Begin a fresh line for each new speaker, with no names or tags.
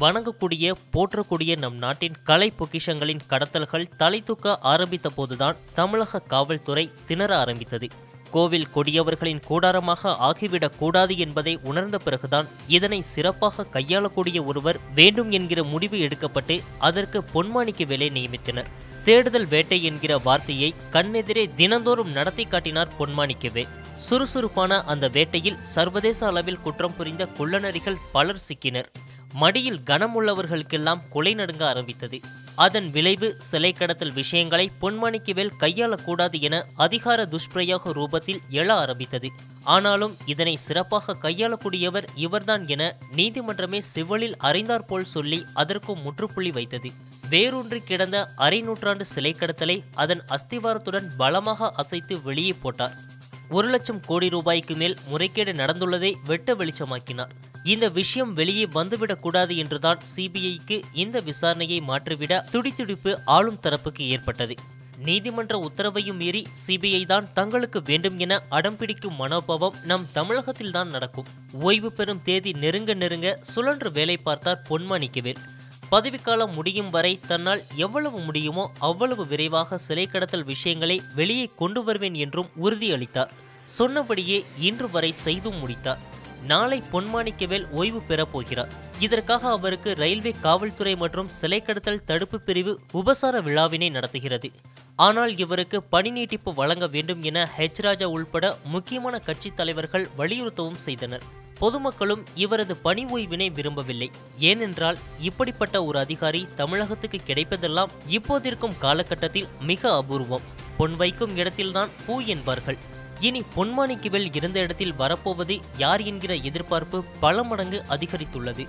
வணங்கக்கூடிய போற்றக்கூடிய நம் நாட்டின் கலை பொக்கிஷங்களின் கடத்தல்கள் தலை தூக்க ஆரம்பித்த போதுதான் தமிழக காவல்துறை திணற ஆரம்பித்தது. கோவில் கொடியவர்களின் கூடாரமாக ஆகிவிடக்கூடாது என்பதை உணர்ந்த பிறகுதான் இதனை சிறப்பாக கையாளக்கூடிய ஒருவர் வேண்டும் என்கிற முடிவு எடுக்கப்பட்டு அதற்கு பொன்மாணிக்கு வேலை நியமித்தனர். தேடுதல் வேட்டை என்கிற வார்த்தையை கண்ணெதிரே தினந்தோறும் நடத்தி காட்டினார் பொன்மாணிக்கவே. சுறுசுறுப்பான அந்த வேட்டையில் சர்வதேச அளவில் குற்றம் புரிந்த குள்ளநரிகள் பலர் சிக்கினர். மடியில் கனமுள்ளவர்களுக்கெல்லாம் கொலை நடுங்க ஆரம்பித்தது. அதன் விளைவு சிலை கடத்தல் விஷயங்களை பொன்மாணிக்கவேல் கையாளக்கூடாது என அதிகார துஷ்பிரயோக ரூபத்தில் எழ ஆரம்பித்தது. ஆனாலும் இதனை சிறப்பாக கையாளக்கூடியவர் இவர்தான் என நீதிமன்றமே சிவலில் அறைந்தாற்போல் சொல்லி அதற்கும் முற்றுப்புள்ளி வைத்தது. வேரூன்றி கிடந்த அரை நூற்றாண்டு சிலை கடத்தலை அதன் அஸ்திவாரத்துடன் பலமாக அசைத்து வெளியே போட்டார். ஒரு லட்சம் கோடி ரூபாய்க்கு மேல் முறைகேடு நடந்துள்ளதை வெட்ட வெளிச்சமாக்கினார். இந்த விஷயம் வெளியே வந்துவிடக் கூடாது என்றுதான் சிபிஐக்கு இந்த விசாரணையை மாற்றிவிட துடித்துடிப்பு ஆளும் தரப்புக்கு ஏற்பட்டது. நீதிமன்ற உத்தரவையும் மீறி சிபிஐ தான் தங்களுக்கு வேண்டும் என அடம்பிடிக்கும் மனோபாவம் நம் தமிழகத்தில்தான் நடக்கும். ஓய்வு பெறும் தேதி நெருங்க நெருங்க சுழன்று வேலை பார்த்தார் பொன்மாணிக்கவேல். பதவிக்காலம் முடியும் வரை தன்னால் எவ்வளவு முடியுமோ அவ்வளவு விரைவாக சிலை கடத்தல் விஷயங்களை வெளியே கொண்டு வருவேன் என்றும் உறுதியளித்தார். சொன்னபடியே இன்று வரை செய்தும் முடித்தார். நாளை பொன்மாணிக்கவேல் ஓய்வு பெறப் போகிறார். இதற்காக அவருக்கு ரயில்வே காவல்துறை மற்றும் சிலை கடத்தல் தடுப்பு பிரிவு உபசார விழாவினை நடத்துகிறது. ஆனால் இவருக்கு பணி நீட்டிப்பு வழங்க வேண்டும் என ஹெச் ராஜா உள்பட முக்கியமான கட்சி தலைவர்கள் வலியுறுத்தவும் செய்தனர். பொதுமக்களும் இவரது பணி ஓய்வினை விரும்பவில்லை. ஏனென்றால் இப்படிப்பட்ட ஒரு அதிகாரி தமிழகத்துக்கு கிடைப்பதெல்லாம் இப்போதிருக்கும் காலகட்டத்தில் மிக அபூர்வம். பொன் வைக்கும் இடத்தில்தான் பூ என்பார்கள். இனி பொன்மாணிக்குவேல் இருந்த இடத்தில் வரப்போவது யார் என்கிற எதிர்பார்ப்பு பல மடங்கு அதிகரித்துள்ளது.